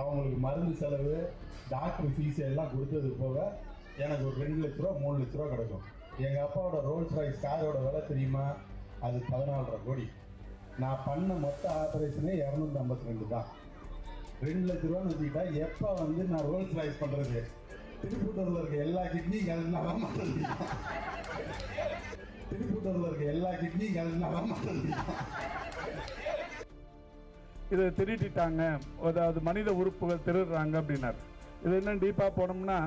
அவங்களுக்கு மருந்து செலவு டாக்டர் ஃபீஸ் எல்லாம் கொடுத்தது போக எனக்கு ஒரு ரெண்டு லட்ச ரூபா மூணு லட்ச ரூபா கிடைக்கும். எங்கள் அப்பாவோட ரோல்ஸ் ராய்ஸ் காரோட விலை தெரியுமா? அது பதினாலரை கோடி. நான் பண்ண மொத்த ஆப்ரேஷனே இரநூத்தி ஐம்பத்தி ரெண்டு தான். ரெண்டு லட்ச ரூபான்னு வச்சுக்கிட்டா எப்போ வந்து நான் ரோல்ஸ் ராய்ஸ் பண்ணுறது திருப்பூட்டூரில் இருக்க எல்லா கிட்னியும் கலந்து வர திருப்பூட்டூரில் இருக்க எல்லா கிட்னியும் கலந்து வர மாட்டேன் இதை திருடிட்டாங்க. அதாவது மனித உறுப்புகள் திருடுறாங்க அப்படின்னார். இது இன்னும் டீப்பாக போனோம்னா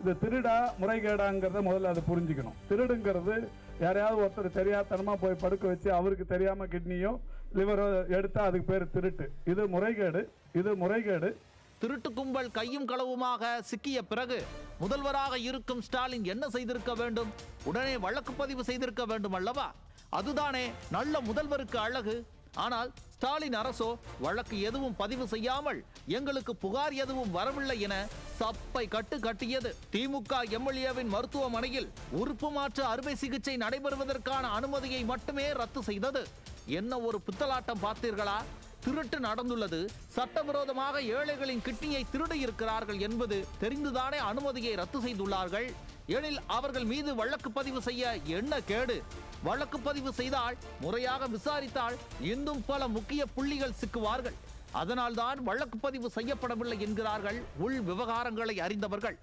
இது திருடா முறைகேடாங்கிறத முதல்ல அதை புரிஞ்சுக்கணும். திருடுங்கிறது யாரையாவது ஒருத்தர் தெரியாதனமாக போய் படுக்க வச்சு அவருக்கு தெரியாமல் கிட்னியோ லிவரோ எடுத்தால் அதுக்கு பேர் திருட்டு. இது முறைகேடு இது முறைகேடு. திருட்டு கும்பல் கையும் களவுமாக சிக்கிய பிறகு முதல்வராக இருக்கும் ஸ்டாலின் என்ன செய்திருக்க வேண்டும்? உடனே வழக்கு பதிவு செய்திருக்க வேண்டும் அல்லவா? அதுதானே நல்ல முதல்வருக்கு அழகு. ஆனால் ஸ்டாலின் அரசோ வழக்கு எதுவும் பதிவு செய்யாமல் எங்களுக்கு புகார் எதுவும் வரவில்லை என சப்பை கட்டு கட்டியது. திமுக எம்எல்ஏவின் மருத்துவமனையில் உறுப்பு மாற்று அறுவை சிகிச்சை நடைபெறுவதற்கான அனுமதியை மட்டுமே ரத்து செய்தது. என்ன ஒரு புத்தலாட்டம் பார்த்தீர்களா? திருட்டு நடந்துள்ளது. சட்டவிரோதமாக ஏழைகளின் கிட்னியை திருடி இருக்கிறார்கள் என்பது தெரிந்துதானே அனுமதியை ரத்து செய்துள்ளார்கள்? எனில் அவர்கள் மீது வழக்கு பதிவு செய்ய என்ன கேடு? வழக்கு பதிவு செய்தால் முறையாக விசாரித்தால் இன்னும் பல முக்கிய புள்ளிகள் சிக்குவார்கள். அதனால்தான் வழக்கு பதிவு செய்யப்படவில்லை என்கிறார்கள் உள் விவகாரங்களை அறிந்தவர்கள்.